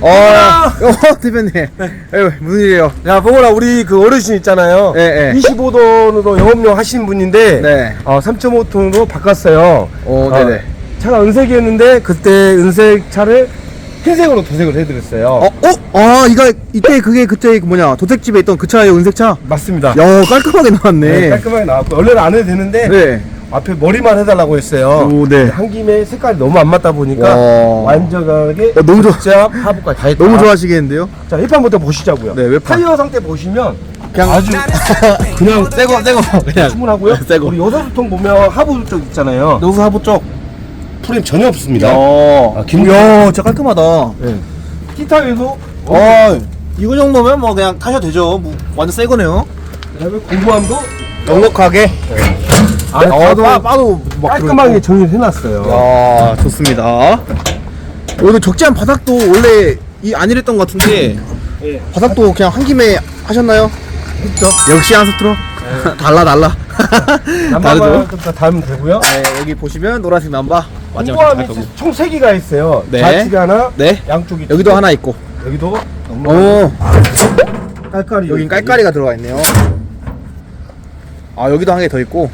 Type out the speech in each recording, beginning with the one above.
어, 어 대표님. 네. 에이, 무슨 일이에요? 야, 보거라, 우리 그 어르신 있잖아요. 예, 예. 25톤으로 영업용 하시는 분인데, 네. 어, 3.5톤으로 바꿨어요. 오, 어, 네네. 차가 은색이었는데, 그때 은색 차를 흰색으로 도색을 해드렸어요. 어, 어? 아, 이거, 이때 그게 그때 그 뭐냐, 도색집에 있던 그 차예요, 은색차? 맞습니다. 야, 깔끔하게 나왔네. 네, 깔끔하게 나왔고, 원래는 안 해도 되는데, 네. 앞에 머리만 해달라고 했어요. 오, 네. 한 김에 색깔이 너무 안 맞다 보니까, 와. 완전하게, 어, 너무 좋아. 자 하부까지 다 했다. 너무 좋아하시겠는데요? 자, 휘판부터 보시자고요. 네, 외판. 타이어 상태 보시면, 그냥 아주 그냥 새거, 새거. 그냥. 충분하고요. 네, 새거. 우리 여자수통 보면 하부 쪽 있잖아요. 노수 하부 쪽. 프레임 전혀 없습니다. 야, 아, 긴- 야, 진짜 깔끔하다. 네. 티타에도 어, 이거 정도면 뭐 그냥 타셔도 되죠. 뭐, 완전 새 거네요. 그다음에 공구함도 넉넉하게. 안 에 어, 파도 빠, 빠도 막 깔끔하게 정리를 해놨어요. 야, 좋습니다. 오늘 적재한 바닥도 원래 이 아니랬던 것 같은데 예. 바닥도 그냥 한 김에 하셨나요? 그렇죠. 역시 한스트로 달라 달라. 다르죠? 좀더 달면 되고요. 네, 여기 보시면 노란색 남바. 공구함이 총 3개가 있어요. 네. 좌측에 하나, 네. 양쪽이 여기도 두 하나 있고. 개. 여기도 오, 깔깔이 여긴 깔깔이가 들어가 있네요. 아, 여기도 한 개 더 있고.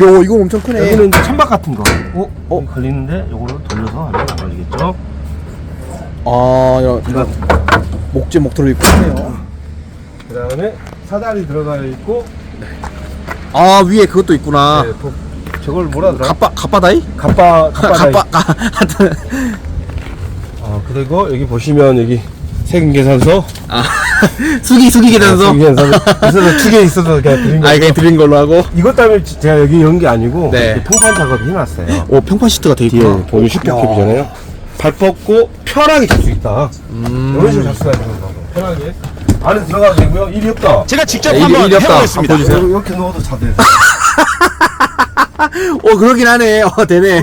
요, 이거 엄청 크네. 여기는 이제 천막 같은 거. 어? 어? 걸리는데 요거를 돌려서 하면 안 걸리겠죠? 아, 야, 이거 목재 목도로 있고 하네요. 그 다음에 사다리 들어가 있고 아, 위에 그것도 있구나. 네, 도- 저걸 뭐라 하더라? 갑바, 갑바다이? 갑바 갑바 갑바, 가, 하여튼. 어, 그리고 여기 보시면 여기 세금 계산서 아, 수기, 수기 계산서. 계산서 있어서 두 개 있어서 그냥 드린 거 아, 그냥 드린 걸로 하고. 이것 때문에 지- 제가 여기 연게 아니고 네. 이렇게 평판 작업 해놨어요 오, 평판 시트가 돼 뒤에 있구나. 보면 슈퍼캡이잖아요 발 뻗고 편하게 잘 수 있다 음. 이런 식으로 잘 수가 있는 거고 편하게 안에 들어가도 되고요 일이 없다 제가 직접 네, 한번 일이 없다. 해보겠습니다. 보여주세요. 이렇게 넣어도 다 돼. 오, 그러긴 하네. 어, 되네.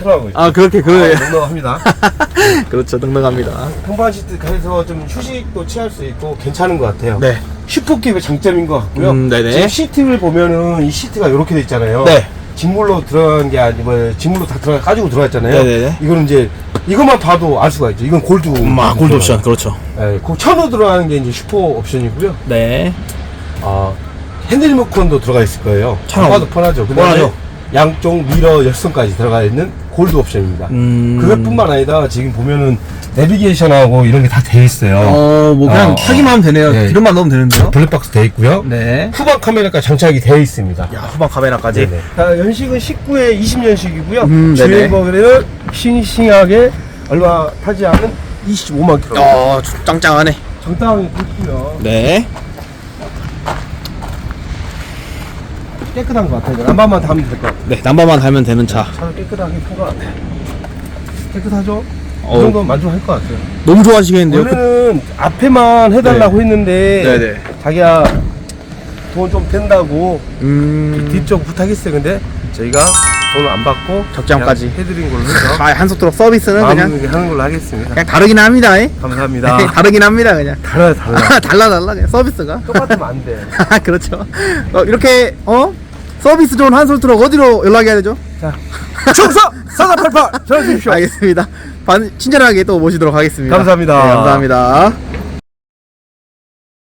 편하고 아, 그렇게, 그래. 넉넉합니다 그렇죠. 넉넉합니다. 평판 시트 가서 좀 휴식도 취할 수 있고 괜찮은 것 같아요 네. 슈퍼캡의 장점인 것 같고요. 음, 네네. 지금 시트를 보면은 이 시트가 이렇게 돼 있잖아요. 네. 직물로 들어간 게 아니고 직물로 다 들어가 가지고 들어갔잖아요. 네네네. 이거는 이제 이것만 봐도 알 수가 있죠. 이건 골드. 음, 아, 골드 옵션. 그렇죠. 네, 그 천으로 들어가는 게 이제 슈퍼 옵션이고요. 네. 아 핸들 리모컨도 들어가 있을 거예요. 참 봐도 편하죠. 그다음에 편하죠. 양쪽 미러 열선까지 들어가 있는 골드 옵션입니다. 음. 그것뿐만 아니라 지금 보면은 내비게이션하고 이런 게 다 돼 있어요. 어, 뭐 그냥 어. 타기만 하면 되네요. 네. 기름만 넣으면 되는데요. 블랙박스 돼 있고요. 네. 후방 카메라까지 장착이 되어 있습니다. 야, 후방 카메라까지. 네네. 자, 연식은 19에 20년식이고요. 음, 네네. 주행거리는 싱싱하게 얼마 타지 않은 25만 킬로. 어, 짱짱하네. 적당히 굵고요. 네. 깨끗한 것 같아요. 남반만 담으면 될 것 같아요. 네, 남바만 달면 되는 차. 차를 깨끗하게 푼것 같아요. 깨끗하죠? 어. 이 정도면 만족할 것 같아요. 너무 좋아하시겠는데요? 그- 원래는 앞에만 해달라고 했는데 네네. 자기가 돈좀 된다고 음. 뒤쪽 부탁했어요. 근데 저희가 돈을 안 받고 적장까지. 그냥 해드린 걸로 해서 아, 한속도로 서비스는 그냥 하는 걸로 하겠습니다. 그냥 다르긴 합니다. 예? 감사합니다. 네, 다르긴 합니다, 그냥. 달라요, 달라. 달라 달라 그냥 서비스가. 똑같으면 안 돼. 그렇죠. 어, 이렇게 어 서비스 좋은 한솔 트럭 어디로 연락해야 되죠? 충성! 사사팔팔! 전화 주십시오. 알겠습니다. 반, 친절하게 또 모시도록 하겠습니다. 감사합니다. 네, 감사합니다.